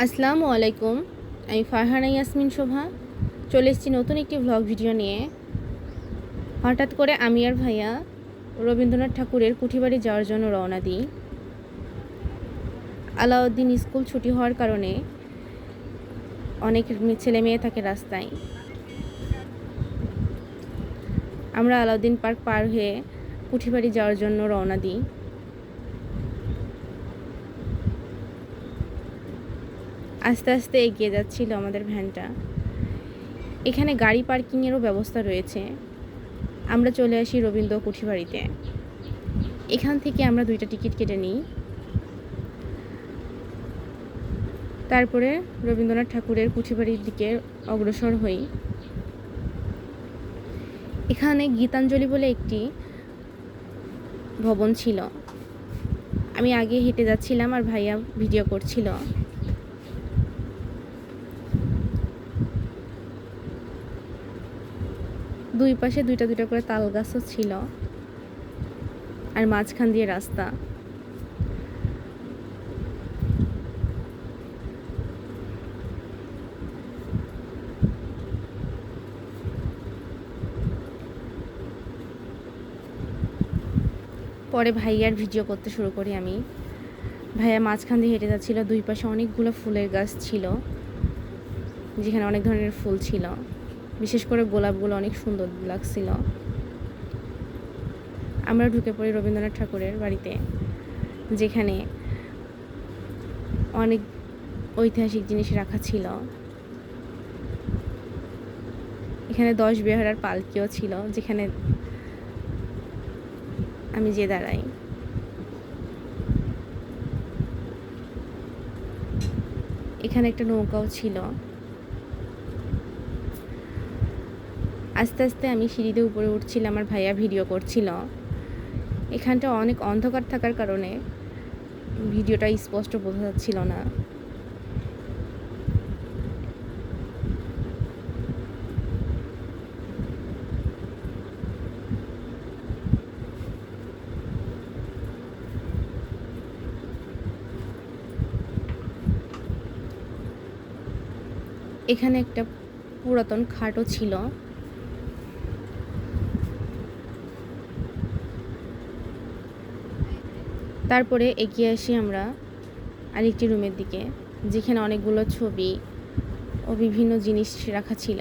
আসসালামু আলাইকুম, আমি ফারহানা ইয়াসমিন শোভা। চলে এসেছি নতুন একটি ভ্লগ ভিডিও নিয়ে। হঠাৎ করে আমি আর ভাইয়া রবীন্দ্রনাথ ঠাকুরের কুঠিবাড়ি যাওয়ার জন্য রওনা দিই। আলাউদ্দিন স্কুল ছুটি হওয়ার কারণে অনেক ছেলে মেয়ে থাকে রাস্তায়। আমরা আলাউদ্দিন পার্ক পার হয়ে কুঠিবাড়ি যাওয়ার জন্য রওনা দিই। আস্তে আস্তে এগিয়ে যাচ্ছিল আমাদের ভ্যানটা। এখানে গাড়ি পার্কিংয়েরও ব্যবস্থা রয়েছে। আমরা চলে আসি রবীন্দ্র কুঠিবাড়িতে। এখান থেকে আমরা দুইটা টিকিট কেটে নিই। তারপরে রবীন্দ্রনাথ ঠাকুরের কুঠিবাড়ির দিকে অগ্রসর হই। এখানে গীতাঞ্জলি বলে একটি ভবন ছিল। আমি আগে হেঁটে যাচ্ছিলাম আর ভাইয়া ভিডিও করছিল। দুই পাশে দুইটা দুইটা করে তাল গাছও ছিল। আর মাঝখান দিয়ে রাস্তা। পরে ভাইয়ার ভিডিও করতে শুরু করি আমি। ভাইয়া মাঝখান দিয়ে হেঁটে যাচ্ছিল, দুই পাশে অনেকগুলো ফুলের গাছ ছিল, যেখানে অনেক ধরনের ফুল ছিল। বিশেষ করে গোলাপগুলো অনেক সুন্দর লাগছিল। আমরা ঢুকে পড়ি রবীন্দ্রনাথ ঠাকুরের বাড়িতে, যেখানে অনেক ঐতিহাসিক জিনিস রাখা ছিল। এখানে দশ বেহারার পালকিও ছিল, যেখানে আমি যে দাঁড়াই। এখানে একটা নৌকাও ছিল। আস্তে আস্তে আমি সিঁড়িতে উপরে উঠছিলাম আমার ভাইয়া ভিডিও করছিল। এখানটা অনেক অন্ধকার থাকার কারণে ভিডিওটা স্পষ্ট বোঝা যাচ্ছিল না। এখানে একটা পুরাতন খাটও ছিল। তারপরে এগিয়ে আসি আমরা আরেকটি রুমের দিকে, যেখানে অনেকগুলো ছবি ও বিভিন্ন জিনিস রাখা ছিল।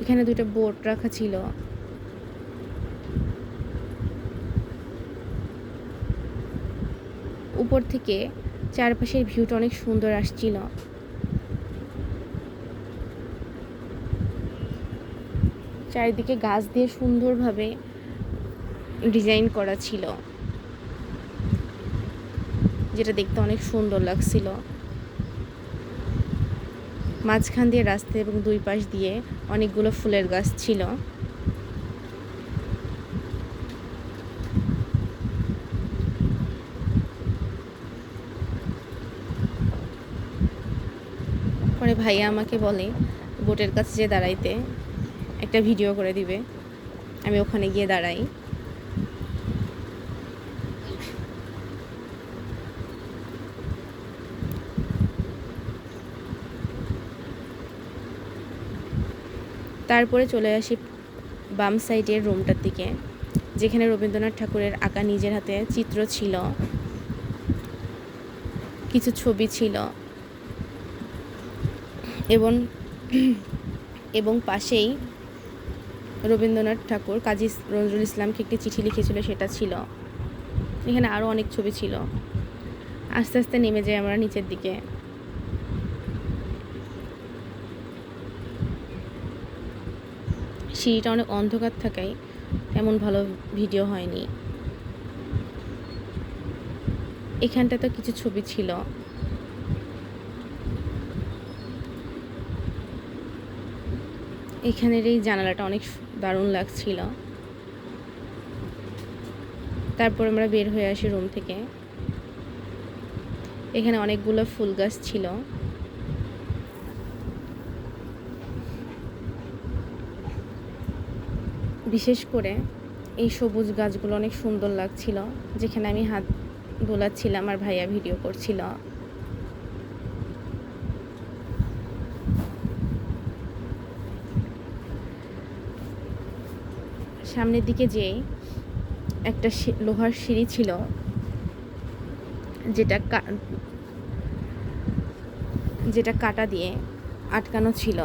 এখানে দুটো বোট রাখা ছিল। উপর থেকে চারপাশের ভিউটা অনেক সুন্দর আসছিল। চারিদিকে গাছ দিয়ে সুন্দরভাবে ডিজাইন করা ছিল। যেটা দেখতে অনেক সুন্দর লাগছিল। মাঝখান দিয়ে রাস্তা এবং দুই পাশ দিয়ে অনেকগুলো ফুলের গাছ ছিল। পরে ভাইয়া আমাকে বলে, বোটের কাছে যে দাঁড়াইতে। একটা ভিডিও করে দিবে। আমি ওখানে গিয়ে দাঁড়াই। তারপরে চলে আসি বাম সাইডের রুমটার দিকে, যেখানে রবীন্দ্রনাথ ঠাকুরের আঁকা নিজের হাতে চিত্র ছিল। কিছু ছবি ছিল। এবং এবং পাশেই রবীন্দ্রনাথ ঠাকুর কাজী নজরুল ইসলামকে একটি চিঠি লিখেছিল, সেটা ছিল। এখানে আরও অনেক ছবি ছিল। আস্তে আস্তে নেমে যাই আমরা নিচের দিকে। সিঁড়িটা অনেক অন্ধকার থাকায় তেমন ভালো ভিডিও হয়নি। এখানটা তো কিছু ছবি ছিল। এখানের এই জানালাটা অনেক দারুণ লাগছিল। তারপর আমরা বের হয়ে আসি রুম থেকে। এখানে অনেকগুলো ফুল গাছ ছিল। বিশেষ করে এই সবুজ গাছগুলো অনেক সুন্দর লাগছিল, যেখানে আমি হাত দোলাচ্ছিলাম আর ভাইয়া ভিডিও করছিল। সামনের দিকে যেয়ে একটা লোহার সিঁড়ি ছিল, যেটা যেটা কাটা দিয়ে আটকানো ছিল।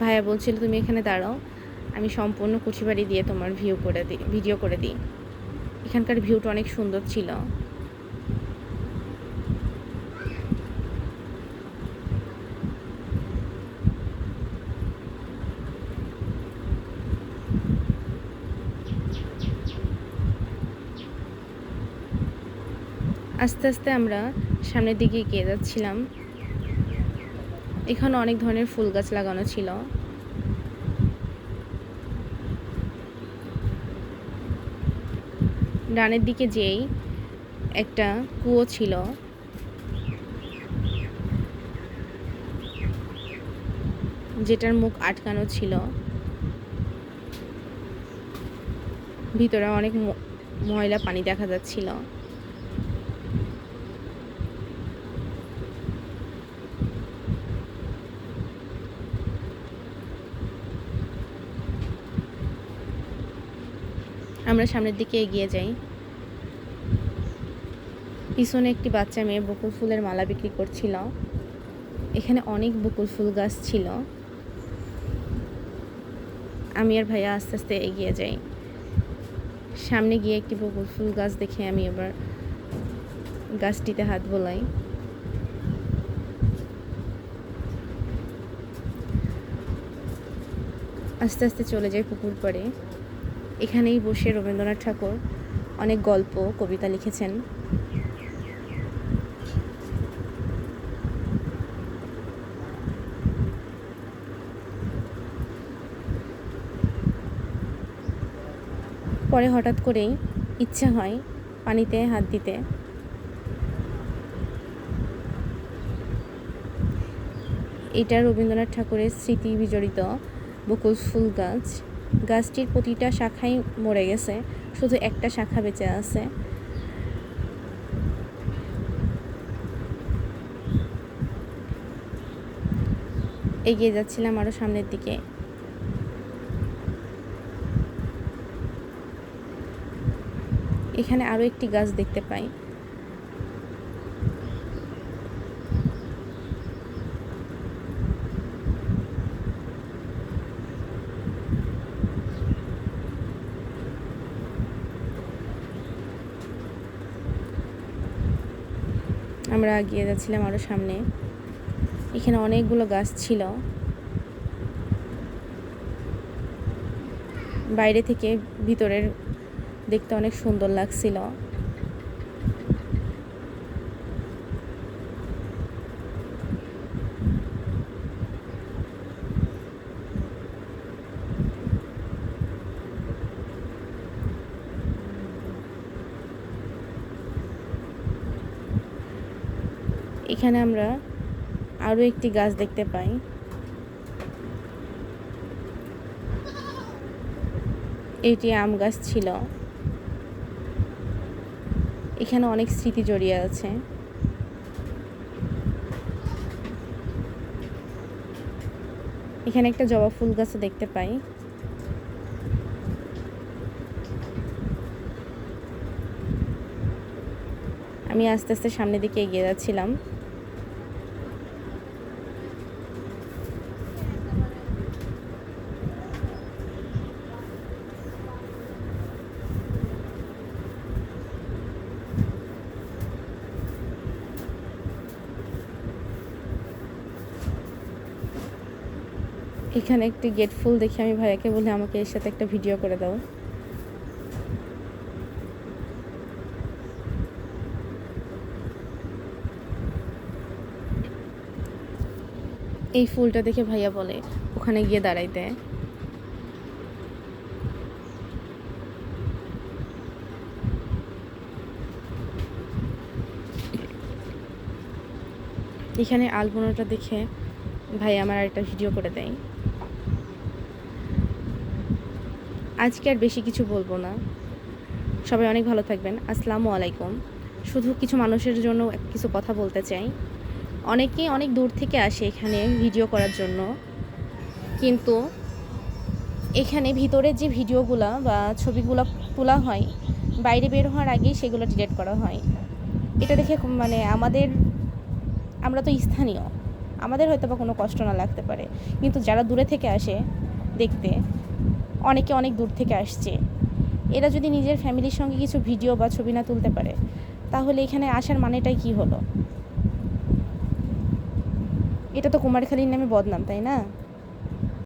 ভাইয়া বলছিল, তুমি এখানে দাঁড়াও, আমি সম্পূর্ণ কুঠিবাড়ি দিয়ে তোমার ভিউ করে দিই ভিডিও করে দিই। এখানকার ভিউটা অনেক সুন্দর ছিল। আস্তে আস্তে আমরা সামনের দিকে এগিয়ে যাচ্ছিলাম। এখানে অনেক ধরনের ফুল গাছ লাগানো ছিল। ডানের দিকে যেই একটা কুয়ো ছিল। যেটার মুখ আটকানো ছিল। ভিতরে অনেক ময়লা পানি দেখা যাচ্ছিল। আমরা সামনের দিকে এগিয়ে যাই। পিছনে একটি বাচ্চা মেয়ে বকুল ফুলের মালা বিক্রি করছিল। এখানে অনেক বকুল ফুল গাছ ছিল। আমি আর ভাইয়া আস্তে আস্তে এগিয়ে যাই। সামনে গিয়ে একটি বকুল ফুল গাছ দেখে আমি এবার গাছটিতে হাত বোলাই। আস্তে আস্তে চলে যাই পুকুর পাড়ে। এখানেই বসে রবীন্দ্রনাথ ঠাকুর অনেক গল্প, কবিতা লিখেছেন। পরে হঠাৎ করেই ইচ্ছা হয় পানিতে হাত দিতে। এটা রবীন্দ্রনাথ ঠাকুরের স্মৃতি বিজড়িত বকুল ফুল গাছ। গাছটির প্রতিটা শাখাই মরে গেছে, শুধু একটা শাখা বেঁচে আছে। এগিয়ে যাচ্ছিলাম আরও সামনের দিকে। এখানে আরও একটি গাছ দেখতে পাই। আমরা এগিয়ে যাচ্ছিলাম আরও সামনে। এখানে অনেকগুলো গাছ ছিল। বাইরে থেকে ভিতরের দেখতে অনেক সুন্দর লাগছিল। এখানে আমরা আরও একটি গাছ দেখতে পাই। এটি আম গাছ ছিল। এখানে অনেক স্মৃতি জড়িয়ে আছে। এখানে একটা জবা ফুল গাছও দেখতে পাই। আমি আস্তে আস্তে সামনের দিকে এগিয়ে যাচ্ছিলাম। এখানে একটি গেট ফুল দেখে আমি ভাইয়াকে বলে, আমাকে এর সাথে একটা ভিডিও করে দাও। এই ফুলটা দেখে ভাইয়া বলে, ওখানে গিয়ে দাঁড়াইতে এখানে আলপনাটা দেখে ভাই আমার একটা ভিডিও করে দেয়। আজকে আর বেশি কিছু বলব না। সবাই অনেক ভালো থাকবেন। আসসালামু আলাইকুম। শুধু কিছু মানুষের জন্য কিছু কথা বলতে চাই। অনেকেই অনেক দূর থেকে আসে এখানে ভিডিও করার জন্য। কিন্তু এখানে ভিতরে যে ভিডিওগুলো বা ছবিগুলো তোলা হয়, বাইরে বের হওয়ার আগেই সেগুলো ডিলিট করা হয়। এটা দেখে মানে আমাদের, আমরা তো স্থানীয়। আমাদের হয়তো বা কোনো কষ্ট না লাগতে পারে। কিন্তু যারা দূরে থেকে আসে দেখতে অনেকে অনেক দূর থেকে আসছে। এরা যদি নিজের ফ্যামিলির সঙ্গে কিছু ভিডিও বা ছবি না তুলতে পারে, তাহলে এখানে আসার মানেটাই কি হলো? এটা তো কুমারখালীর নামে বদনাম, তাই না?